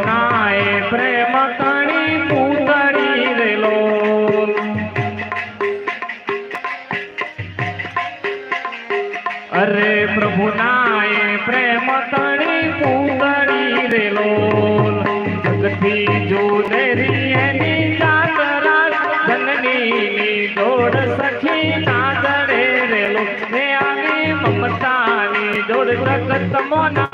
પ્રભુના એ પ્રેમ તણી પૂતળી રેલો અરે પ્રભુના એ પ્રેમ તણી પૂતળી રેલો જગથી જુદેરી એની ચાદરા જનની દોડ સખી નાદરે રેલો ને આવી મમતાની દોડ જગત મો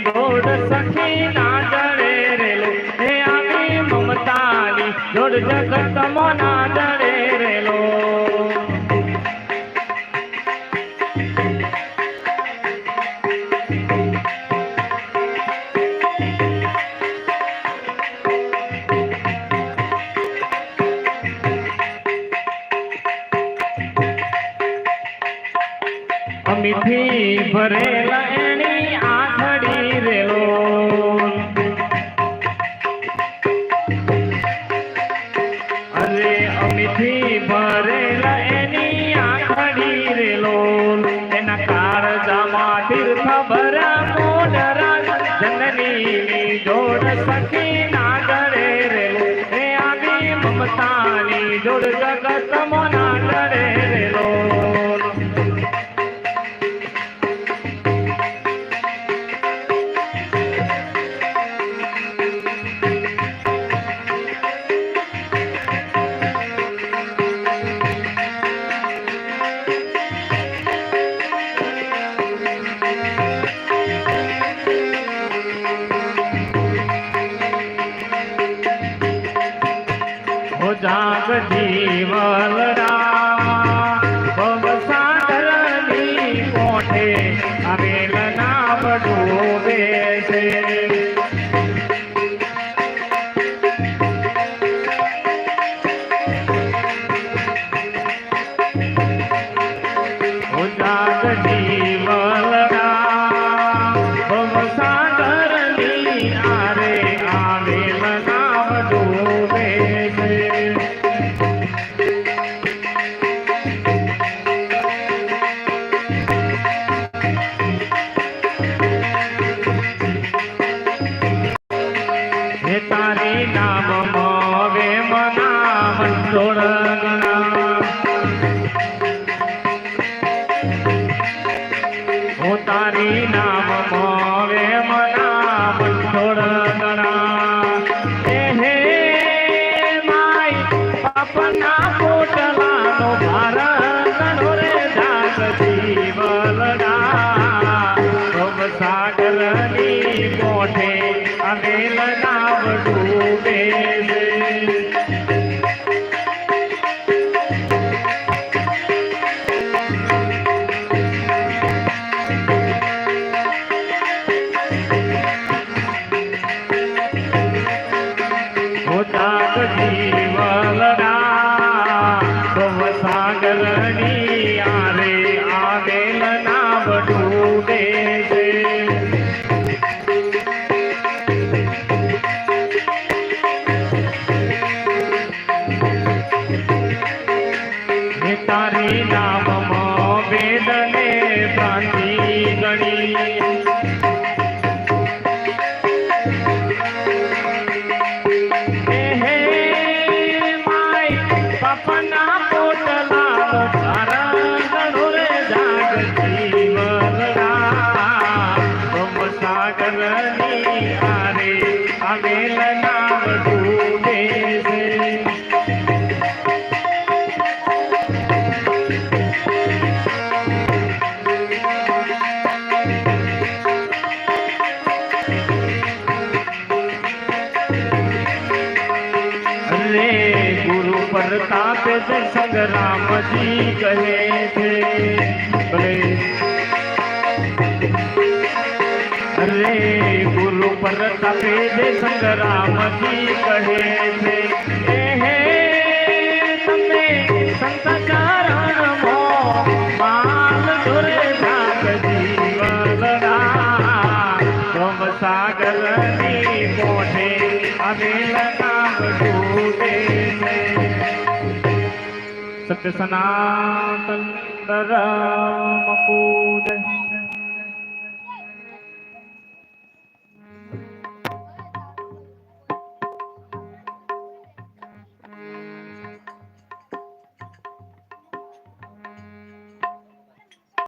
જનનીની દોડ સખી ના જડે રેલો હે આવી મમતાની દોડ જગત મોના જડે રેલો અમીથી ભરેલા જોડ સખી ના ડરે રેલો એ મમતાની જોડ જગત મોના மலரா હું તારી નામમાં વેદને ભ્રાંતિ ગણી. હે માય બાપના પોટલાનો તારણો રે જાગ જીવનડા સાગરની संग राम जी गए थे। बोले, अरे, गुरु पर तपेद संग राम जी कहे थे। सागर नी मोठे अमेल नाम डूबे सत्य सनातन राम पूजय